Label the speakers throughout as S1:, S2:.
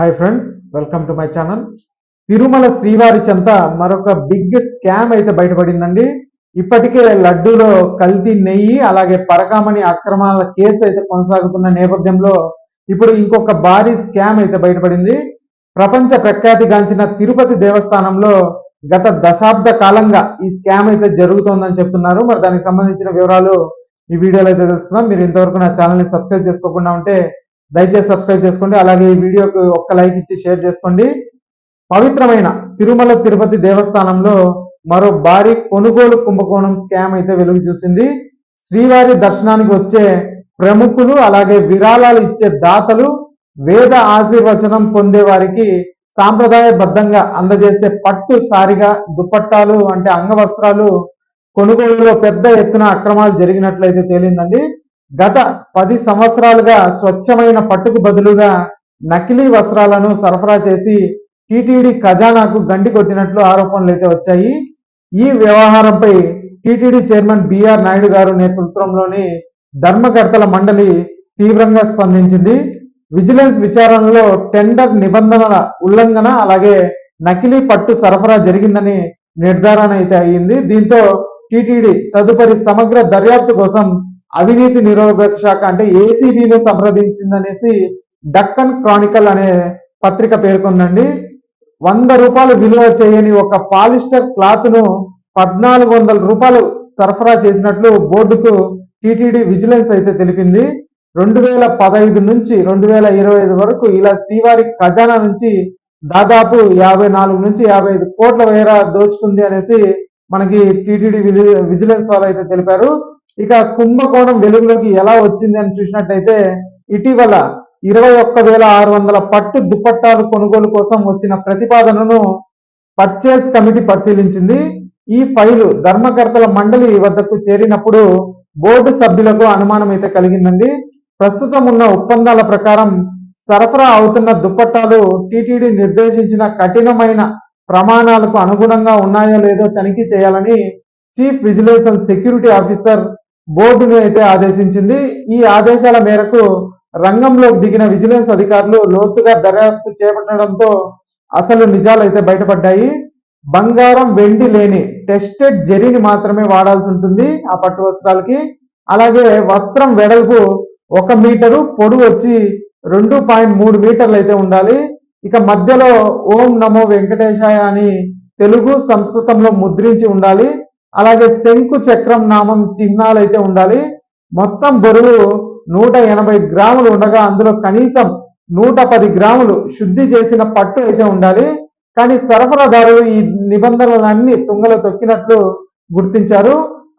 S1: Hi friends welcome to my channel Tirumala శ్రీవారి చెంత మరొక బిగ్ స్కామ్ అయితే బయటపడిందండి. ఇప్పటికే లడ్డూలో కల్తీ నెయ్యి అలాగే పరకామణి అక్రమాల కేసు అయితే కొనసాగుతున్న నేపథ్యంలో ఇప్పుడు ఇంకొక భారీ స్కామ్ అయితే బయటపడింది. ప్రపంచ ప్రఖ్యాతిగాంచిన తిరుపతి దేవస్థానంలో గత దశాబ్ద కాలంగా ఈ స్కామ్ అయితే జరుగుతోందని చెప్తున్నారు. మరి దానికి సంబంధించిన వివరాలు ఈ వీడియోలో అయితే తెలుసుకుందాం. మీరు ఇంతవరకు నా ఛానల్ని సబ్స్క్రైబ్ చేసుకోకుండా ఉంటే దయచేసి సబ్స్క్రైబ్ చేసుకోండి. అలాగే ఈ వీడియోకి ఒక్క లైక్ ఇచ్చి షేర్ చేసుకోండి. పవిత్రమైన తిరుమల తిరుపతి దేవస్థానంలో మరో భారీ కొనుగోలు కుంభకోణం స్కామ్ అయితే వెలుగు చూసింది. శ్రీవారి దర్శనానికి వచ్చే ప్రముఖులు అలాగే విరాళాలు ఇచ్చే దాతలు వేద ఆశీర్వచనం పొందే వారికి సాంప్రదాయబద్ధంగా అందజేసే పట్టు సారిగా దుపట్టాలు అంటే అంగవస్త్రాలు కొనుగోలులో పెద్ద ఎత్తున అక్రమాలు జరిగినట్లయితే తేలిందండి. గత పది సంవత్సరాలుగా స్వచ్ఛమైన పట్టుకు బదులుగా నకిలీ వస్త్రాలను సరఫరా చేసి టీటీడీ ఖజానాకు గండి కొట్టినట్లు ఆరోపణలు అయితే వచ్చాయి. ఈ వ్యవహారంపై టీటీడీ చైర్మన్ బిఆర్ నాయుడు గారు నేతృత్వంలోని ధర్మకర్తల మండలి తీవ్రంగా స్పందించింది. విజిలెన్స్ విచారణలో టెండర్ నిబంధనల ఉల్లంఘన అలాగే నకిలీ పట్టు సరఫరా జరిగిందని నిర్ధారణ అయితే అయ్యింది దీంతో టీటీడీ తదుపరి సమగ్ర దర్యాప్తు కోసం అవినీతి నిరోధక శాఖ అంటే ఏసీబీని సంప్రదించిందనేసి డక్కన్ క్రానికల్ అనే పత్రిక పేర్కొందండి. వంద రూపాయలు విలువ చేయని ఒక పాలిస్టర్ క్లాత్ను పద్నాలుగు వందల రూపాయలు సరఫరా చేసినట్లు బోర్డుకు టీటీడీ విజిలెన్స్ అయితే తెలిపింది. రెండు వేల పదహైదు నుంచి రెండు వేల ఇరవై ఐదు వరకు ఇలా శ్రీవారి ఖజానా నుంచి దాదాపు యాభై నాలుగు నుంచి యాభై ఐదు కోట్ల వేర దోచుకుంది అనేసి మనకి టీటీడీ విజిలెన్స్ వాళ్ళు అయితే తెలిపారు. ఇక కుంభకోణం వెలుగులోకి ఎలా వచ్చింది అని చూసినట్టయితే ఇటీవల ఇరవై ఒక్క వేల ఆరు వందల పట్టు దుపట్టాలు కొనుగోలు కోసం వచ్చిన ప్రతిపాదనను పర్చేజ్ కమిటీ పరిశీలించింది. ఈ ఫైలు ధర్మకర్తల మండలి వద్దకు చేరినప్పుడు బోర్డు సభ్యులకు అనుమానం అయితే కలిగిందండి. ప్రస్తుతం ఉన్న ఒప్పందాల ప్రకారం సరఫరా అవుతున్న దుప్పట్టాలు టీటీడీ నిర్దేశించిన కఠినమైన ప్రమాణాలకు అనుగుణంగా ఉన్నాయో లేదో తనిఖీ చేయాలని chief vigilance and security officer బోర్డును అయితే ఆదేశించింది. ఈ ఆదేశాల మేరకు రంగంలోకి దిగిన విజిలెన్స్ అధికారులు లోతుగా దర్యాప్తు చేపట్టడంతో అసలు నిజాలు అయితే బయటపడ్డాయి. బంగారం వెండి లేని టెస్టెడ్ జెరీని మాత్రమే వాడాల్సి ఉంటుంది ఆ పట్టు వస్త్రాలకి. అలాగే వస్త్రం వెడల్పు ఒక మీటరు పొడవు వచ్చి రెండు పాయింట్ మూడు మీటర్లు అయితే ఉండాలి. ఇక మధ్యలో ఓం నమో వెంకటేశాయ అని తెలుగు సంస్కృతంలో ముద్రించి ఉండాలి. అలాగే శంకు చక్రం నామం చిహ్నాలు అయితే ఉండాలి. మొత్తం బరువు నూట ఎనభై గ్రాములు ఉండగా అందులో కనీసం నూట పది గ్రాములు శుద్ధి చేసిన పట్టు అయితే ఉండాలి. కానీ సరఫరాదారులు ఈ నిబంధనలన్నీ తుంగలో తొక్కినట్లు గుర్తించారు.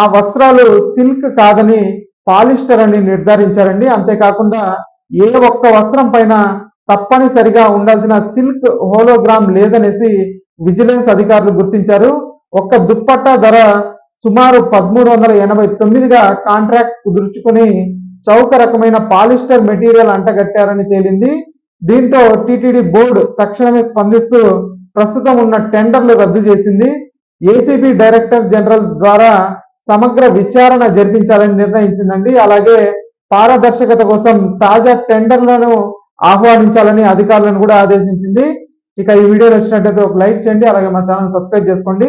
S1: ఆ వస్త్రాలు సిల్క్ కాదని పాలిస్టర్ అని నిర్ధారించారండి. అంతేకాకుండా ఏ ఒక్క వస్త్రం పైన తప్పనిసరిగా ఉండాల్సిన సిల్క్ హోలోగ్రామ్ లేదనేసి విజిలెన్స్ అధికారులు గుర్తించారు. ఒక్క దుప్పట్టా ధర సుమారు పదమూడు వందల ఎనభై తొమ్మిదిగా కాంట్రాక్ట్ కుదుర్చుకుని చౌక రకమైన పాలిస్టర్ మెటీరియల్ అంటగట్టారని తేలింది. దీంతో టీటీడీ బోర్డు తక్షణమే స్పందిస్తూ ప్రస్తుతం ఉన్న టెండర్లు రద్దు చేసింది. ఏసీబీ డైరెక్టర్ జనరల్ ద్వారా సమగ్ర విచారణ జరిపించాలని నిర్ణయించిందండి. అలాగే పారదర్శకత కోసం తాజా టెండర్లను ఆహ్వానించాలని అధికారులను కూడా ఆదేశించింది. ఇక ఈ వీడియో నచ్చినట్లయితే ఒక లైక్ చేయండి అలాగే మా ఛానల్ సబ్స్క్రైబ్ చేసుకోండి.